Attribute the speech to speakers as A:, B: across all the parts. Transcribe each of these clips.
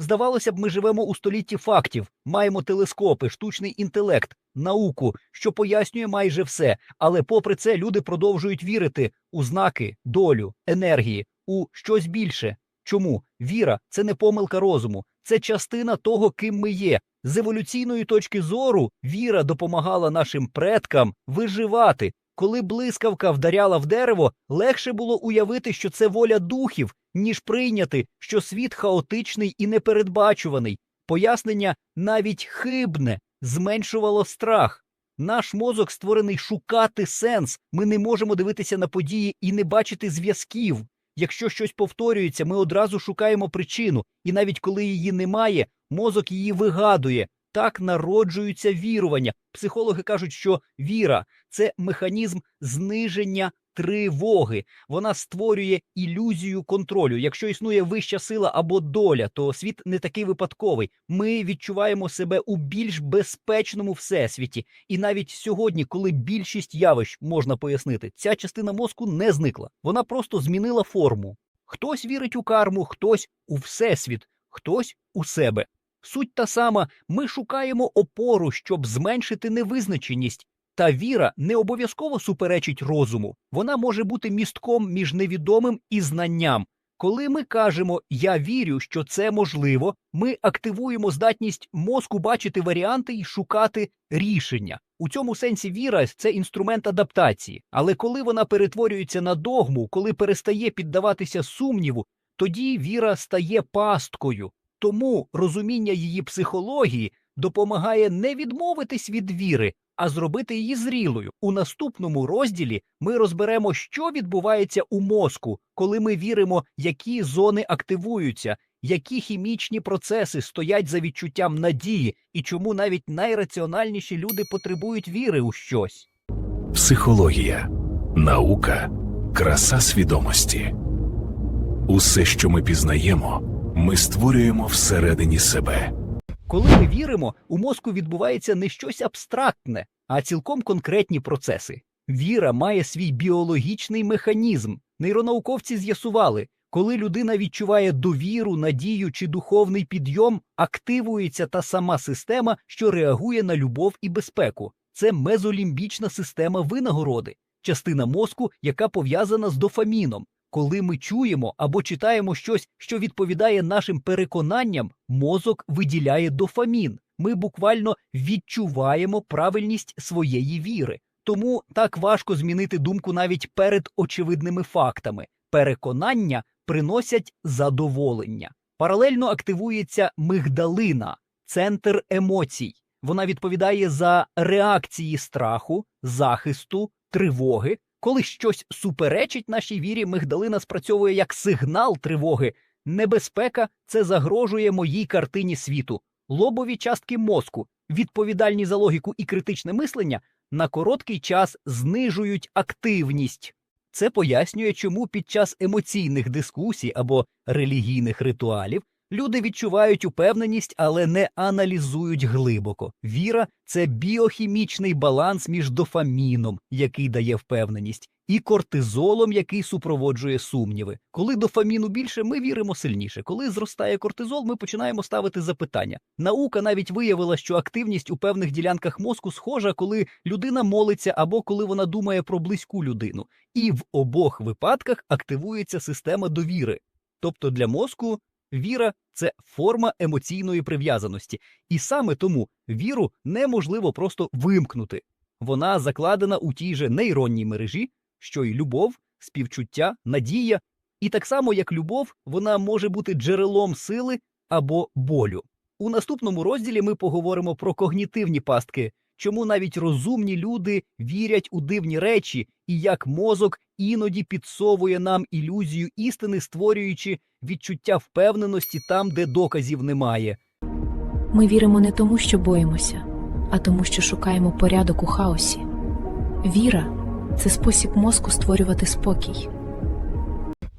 A: Здавалося б, ми живемо у столітті фактів, маємо телескопи, штучний інтелект, науку, що пояснює майже все. Але попри це люди продовжують вірити у знаки, долю, енергії, у щось більше. Чому віра це не помилка розуму, це частина того, ким ми є. З еволюційної точки зору віра допомагала нашим предкам виживати. Коли блискавка вдаряла в дерево, легше було уявити, що це воля духів, ніж прийняти, що світ хаотичний і непередбачуваний. Пояснення навіть хибне зменшувало страх. Наш мозок створений шукати сенс. Ми не можемо дивитися на події і не бачити зв'язків. Якщо щось повторюється, ми одразу шукаємо причину, і навіть коли її немає, мозок її вигадує. Так народжуються вірування. Психологи кажуть, що віра це механізм зниження тривоги. Вона створює ілюзію контролю. Якщо існує вища сила або доля, то світ не такий випадковий. Ми відчуваємо себе у більш безпечному всесвіті. І навіть сьогодні, коли більшість явищ можна пояснити, ця частина мозку не зникла. Вона просто змінила форму. Хтось вірить у карму, хтось у всесвіт, хтось у себе. Суть та сама, ми шукаємо опору, щоб зменшити невизначеність. Та віра не обов'язково суперечить розуму. Вона може бути містком між невідомим і знанням. Коли ми кажемо Я вірю, що це можливо, ми активуємо здатність мозку бачити варіанти і шукати рішення. У цьому сенсі віра це інструмент адаптації. Але коли вона перетворюється на догму, коли перестає піддаватися сумніву, тоді віра стає пасткою. Тому розуміння її психології допомагає не відмовитись від віри, а зробити її зрілою. У наступному розділі ми розберемо, що відбувається у мозку, коли ми віримо, які зони активуються, які хімічні процеси стоять за відчуттям надії, і чому навіть найраціональніші люди потребують віри у щось.
B: Психологія, наука, краса свідомості. Усе, що ми пізнаємо, ми створюємо всередині себе.
A: Коли ми віримо, у мозку відбувається не щось абстрактне, а цілком конкретні процеси. Віра має свій біологічний механізм. Нейронауковці з'ясували, коли людина відчуває довіру, надію чи духовний підйом, активується та сама система, що реагує на любов і безпеку. Це мезолімбічна система винагороди, частина мозку, яка пов'язана з дофаміном. Коли ми чуємо або читаємо щось, що відповідає нашим переконанням, мозок виділяє дофамін. Ми буквально відчуваємо правильність своєї віри. Тому так важко змінити думку навіть перед очевидними фактами. Переконання приносять задоволення. Паралельно активується мигдалина, центр емоцій. Вона відповідає за реакції страху, захисту, тривоги. Коли щось суперечить нашій вірі, мигдалина спрацьовує як сигнал тривоги. Небезпека це загрожує моїй картині світу. Лобові частки мозку, відповідальні за логіку і критичне мислення, на короткий час знижують активність. Це пояснює, чому під час емоційних дискусій або релігійних ритуалів люди відчувають упевненість, але не аналізують глибоко. Віра це біохімічний баланс між дофаміном, який дає впевненість, і кортизолом, який супроводжує сумніви. Коли дофаміну більше, ми віримо сильніше. Коли зростає кортизол, ми починаємо ставити запитання. Наука навіть виявила, що активність у певних ділянках мозку схожа, коли людина молиться або коли вона думає про близьку людину. І в обох випадках активується система довіри. Тобто для мозку віра це форма емоційної прив'язаності, і саме тому віру неможливо просто вимкнути. Вона закладена у тій же нейронній мережі, що й любов, співчуття, надія. І так само, як любов, вона може бути джерелом сили або болю. У наступному розділі ми поговоримо про когнітивні пастки, чому навіть розумні люди вірять у дивні речі, і як мозок іноді підсовує нам ілюзію істини, створюючи відчуття впевненості там, де доказів немає.
C: Ми віримо не тому, що боїмося, а тому, що шукаємо порядок у хаосі. Віра це спосіб мозку створювати спокій.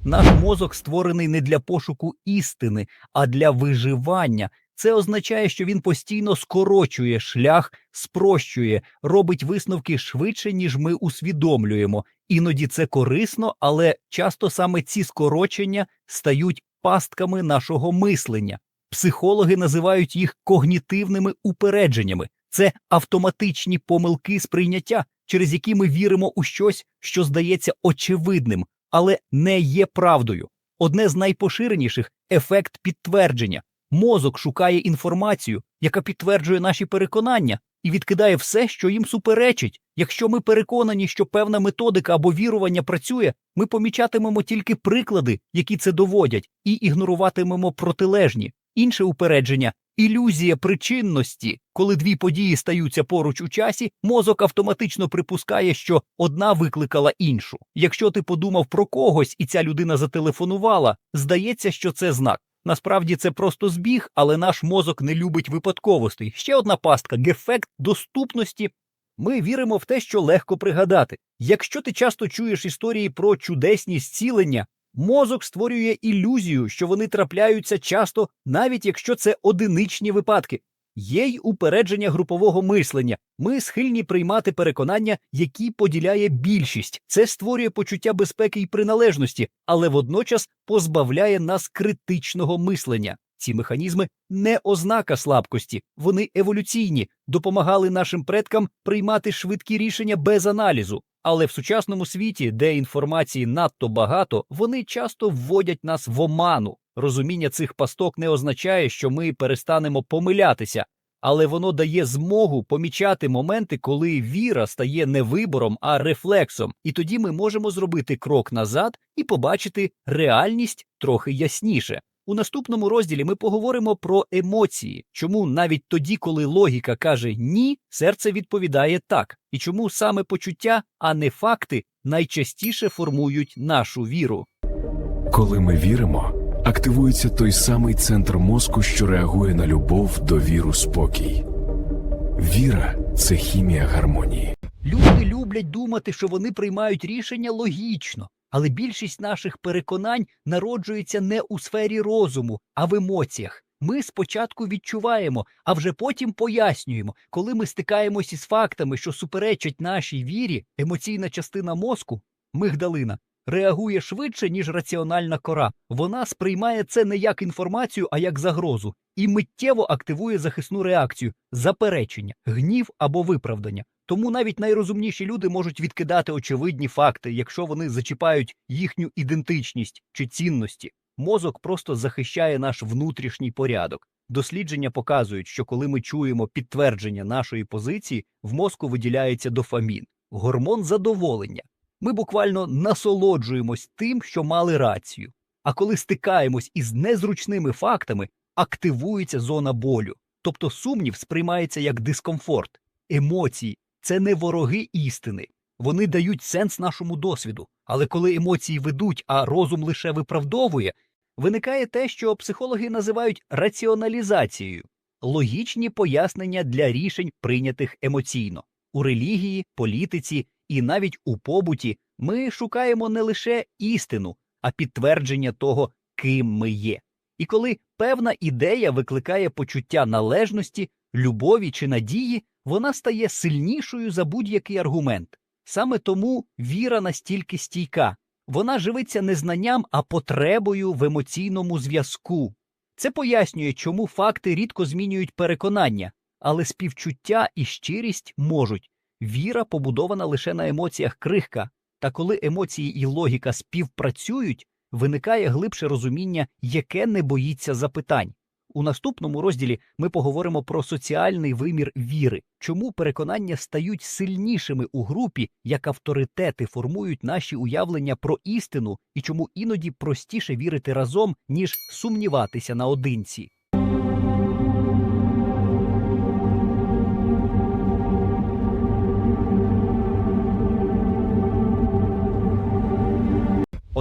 A: Наш мозок створений не для пошуку істини, а для виживання. Це означає, що він постійно скорочує шлях, спрощує, робить висновки швидше, ніж ми усвідомлюємо. Іноді це корисно, але часто саме ці скорочення стають пастками нашого мислення. Психологи називають їх когнітивними упередженнями. Це автоматичні помилки сприйняття, через які ми віримо у щось, що здається очевидним, але не є правдою. Одне з найпоширеніших ефект підтвердження. Мозок шукає інформацію, яка підтверджує наші переконання, і відкидає все, що їм суперечить. Якщо ми переконані, що певна методика або вірування працює, ми помічатимемо тільки приклади, які це доводять, і ігноруватимемо протилежні. Інше упередження ілюзія причинності. Коли дві події стаються поруч у часі, мозок автоматично припускає, що одна викликала іншу. Якщо ти подумав про когось і ця людина зателефонувала, здається, що це знак. Насправді це просто збіг, але наш мозок не любить випадковостей. Ще одна пастка гефект доступності. Ми віримо в те, що легко пригадати. Якщо ти часто чуєш історії про чудесні зцілення, мозок створює ілюзію, що вони трапляються часто, навіть якщо це одиничні випадки. Є й упередження групового мислення. Ми схильні приймати переконання, які поділяє більшість. Це створює почуття безпеки і приналежності, але водночас позбавляє нас критичного мислення. Ці механізми не ознака слабкості, вони еволюційні, допомагали нашим предкам приймати швидкі рішення без аналізу. Але в сучасному світі, де інформації надто багато, вони часто вводять нас в оману. Розуміння цих пасток не означає, що ми перестанемо помилятися, але воно дає змогу помічати моменти, коли віра стає не вибором, а рефлексом, і тоді ми можемо зробити крок назад і побачити реальність трохи ясніше. У наступному розділі ми поговоримо про емоції, чому навіть тоді, коли логіка каже ні, серце відповідає так, і чому саме почуття, а не факти, найчастіше формують нашу віру.
B: Коли ми віримо, активується той самий центр мозку, що реагує на любов, довіру, спокій. Віра це хімія гармонії.
A: Люди люблять думати, що вони приймають рішення логічно, але більшість наших переконань народжується не у сфері розуму, а в емоціях. Ми спочатку відчуваємо, а вже потім пояснюємо, коли ми стикаємось із фактами, що суперечать нашій вірі, емоційна частина мозку, мигдалина, реагує швидше, ніж раціональна кора. Вона сприймає це не як інформацію, а як загрозу, і миттєво активує захисну реакцію, заперечення, гнів або виправдання. Тому навіть найрозумніші люди можуть відкидати очевидні факти, якщо вони зачіпають їхню ідентичність чи цінності. Мозок просто захищає наш внутрішній порядок. Дослідження показують, що коли ми чуємо підтвердження нашої позиції, в мозку виділяється дофамін, гормон задоволення. Ми буквально насолоджуємось тим, що мали рацію. А коли стикаємось із незручними фактами, активується зона болю. Тобто сумнів сприймається як дискомфорт. Емоції це не вороги істини. Вони дають сенс нашому досвіду. Але коли емоції ведуть, а розум лише виправдовує, виникає те, що психологи називають раціоналізацією логічні пояснення для рішень, прийнятих емоційно. У релігії, політиці і навіть у побуті ми шукаємо не лише істину, а підтвердження того, ким ми є. І коли певна ідея викликає почуття належності, любові чи надії, вона стає сильнішою за будь-який аргумент. Саме тому віра настільки стійка. Вона живиться не знанням, а потребою в емоційному зв'язку. Це пояснює, чому факти рідко змінюють переконання, але співчуття і щирість можуть. Віра побудована лише на емоціях крихка, та коли емоції і логіка співпрацюють, виникає глибше розуміння, яке не боїться запитань. У наступному розділі ми поговоримо про соціальний вимір віри, чому переконання стають сильнішими у групі, як авторитети формують наші уявлення про істину, і чому іноді простіше вірити разом, ніж сумніватися наодинці.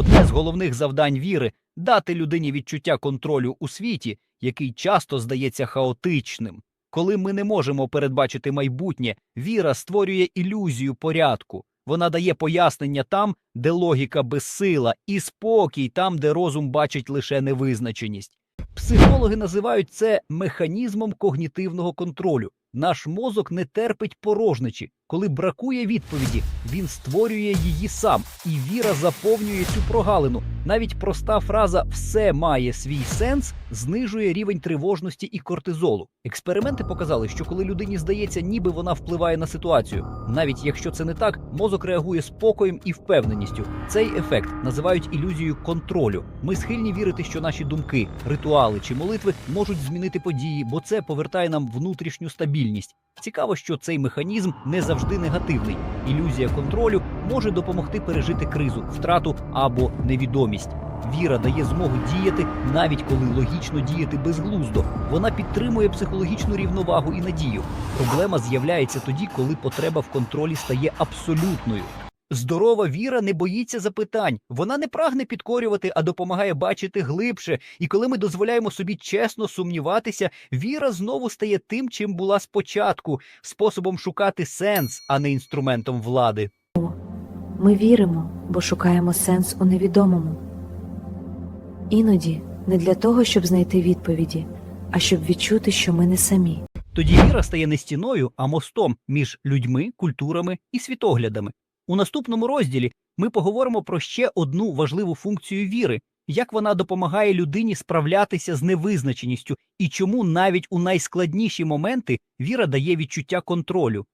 A: Одне з головних завдань віри дати людині відчуття контролю у світі, який часто здається хаотичним. Коли ми не можемо передбачити майбутнє, віра створює ілюзію порядку. Вона дає пояснення там, де логіка безсила, і спокій там, де розум бачить лише невизначеність. Психологи називають це механізмом когнітивного контролю. Наш мозок не терпить порожничі. Коли бракує відповіді, він створює її сам, і віра заповнює цю прогалину. Навіть проста фраза все має свій сенс знижує рівень тривожності і кортизолу. Експерименти показали, що коли людині здається, ніби вона впливає на ситуацію, навіть якщо це не так, мозок реагує спокоєм і впевненістю. Цей ефект називають ілюзією контролю. Ми схильні вірити, що наші думки, ритуали чи молитви можуть змінити події, бо це повертає нам внутрішню стабільність. Цікаво, що цей механізм не завжди негативний. Ілюзія контролю може допомогти пережити кризу, втрату або невідомість. Віра дає змогу діяти, навіть коли логічно діяти безглуздо. Вона підтримує психологічну рівновагу і надію. Проблема з'являється тоді, коли потреба в контролі стає абсолютною. Здорова віра не боїться запитань. Вона не прагне підкорювати, а допомагає бачити глибше. І коли ми дозволяємо собі чесно сумніватися, віра знову стає тим, чим була спочатку, способом шукати сенс, а не інструментом влади.
C: Ми віримо, бо шукаємо сенс у невідомому. Іноді не для того, щоб знайти відповіді, а щоб відчути, що ми не самі.
A: Тоді віра стає не стіною, а мостом між людьми, культурами і світоглядами. У наступному розділі ми поговоримо про ще одну важливу функцію віри, як вона допомагає людині справлятися з невизначеністю і чому навіть у найскладніші моменти віра дає відчуття контролю.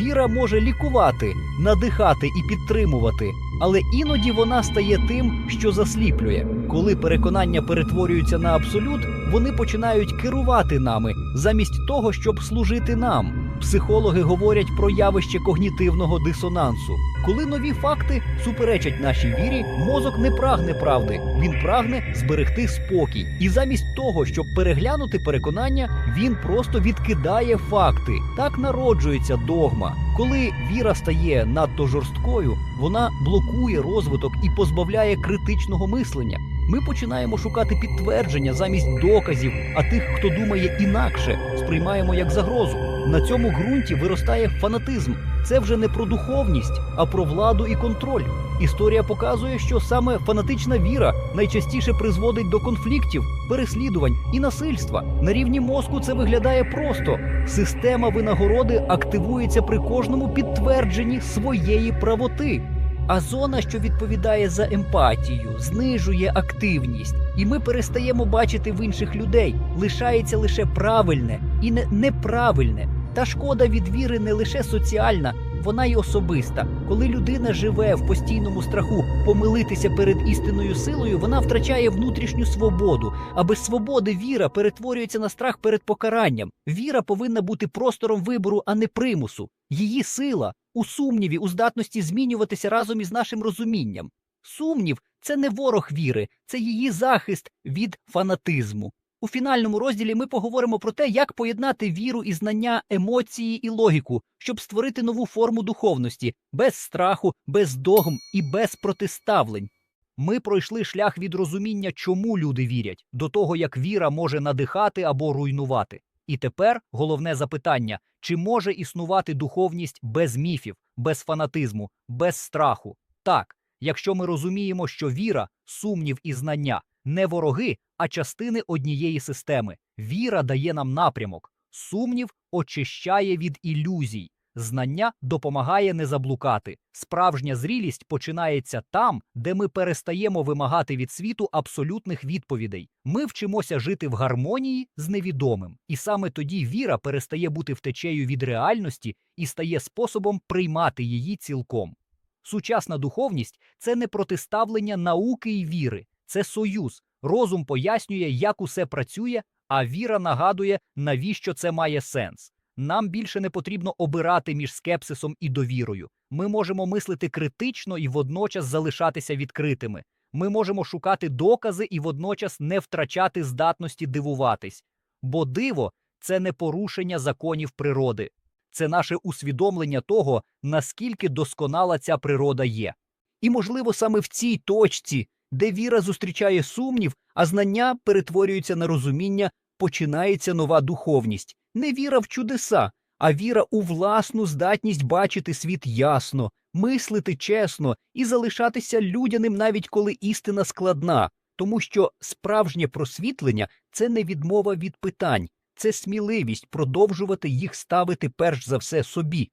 A: Віра може лікувати, надихати і підтримувати, але іноді вона стає тим, що засліплює. Коли переконання перетворюються на абсолют, вони починають керувати нами замість того, щоб служити нам. Психологи говорять про явище когнітивного дисонансу. Коли нові факти суперечать нашій вірі, мозок не прагне правди, він прагне зберегти спокій. І замість того, щоб переглянути переконання, він просто відкидає факти. Так народжується догма. Коли віра стає надто жорсткою, вона блокує розвиток і позбавляє критичного мислення. Ми починаємо шукати підтвердження замість доказів, а тих, хто думає інакше, сприймаємо як загрозу. На цьому ґрунті виростає фанатизм. Це вже не про духовність, а про владу і контроль. Історія показує, що саме фанатична віра найчастіше призводить до конфліктів, переслідувань і насильства. На рівні мозку це виглядає просто. Система винагороди активується при кожному підтвердженні своєї правоти. А зона, що відповідає за емпатію, знижує активність, і ми перестаємо бачити в інших людей. Лишається лише правильне і не неправильне. Та шкода від віри не лише соціальна, вона й особиста. Коли людина живе в постійному страху помилитися перед істинною силою, вона втрачає внутрішню свободу. А без свободи віра перетворюється на страх перед покаранням. Віра повинна бути простором вибору, а не примусу. Її сила у сумніві, у здатності змінюватися разом із нашим розумінням. Сумнів це не ворог віри, це її захист від фанатизму. У фінальному розділі ми поговоримо про те, як поєднати віру і знання, емоції і логіку, щоб створити нову форму духовності без страху, без догм і без протиставлень. Ми пройшли шлях від розуміння, чому люди вірять, до того, як віра може надихати або руйнувати. І тепер головне запитання: чи може існувати духовність без міфів, без фанатизму, без страху? Так, якщо ми розуміємо, що віра, сумнів і знання не вороги, а частини однієї системи. Віра дає нам напрямок, сумнів очищає від ілюзій, знання допомагає не заблукати. Справжня зрілість починається там, де ми перестаємо вимагати від світу абсолютних відповідей. Ми вчимося жити в гармонії з невідомим, і саме тоді віра перестає бути втечею від реальності і стає способом приймати її цілком. Сучасна духовність це не протиставлення науки і віри, це союз. Розум пояснює, як усе працює, а віра нагадує, навіщо це має сенс. Нам більше не потрібно обирати між скепсисом і довірою. Ми можемо мислити критично і водночас залишатися відкритими. Ми можемо шукати докази і водночас не втрачати здатності дивуватись. Бо диво це не порушення законів природи, це наше усвідомлення того, наскільки досконала ця природа є. І, можливо, саме в цій точці, де віра зустрічає сумнів, а знання перетворюються на розуміння, починається нова духовність. Не віра в чудеса, а віра у власну здатність бачити світ ясно, мислити чесно і залишатися людяним, навіть коли істина складна, тому що справжнє просвітлення це не відмова від питань, це сміливість продовжувати їх ставити перш за все собі.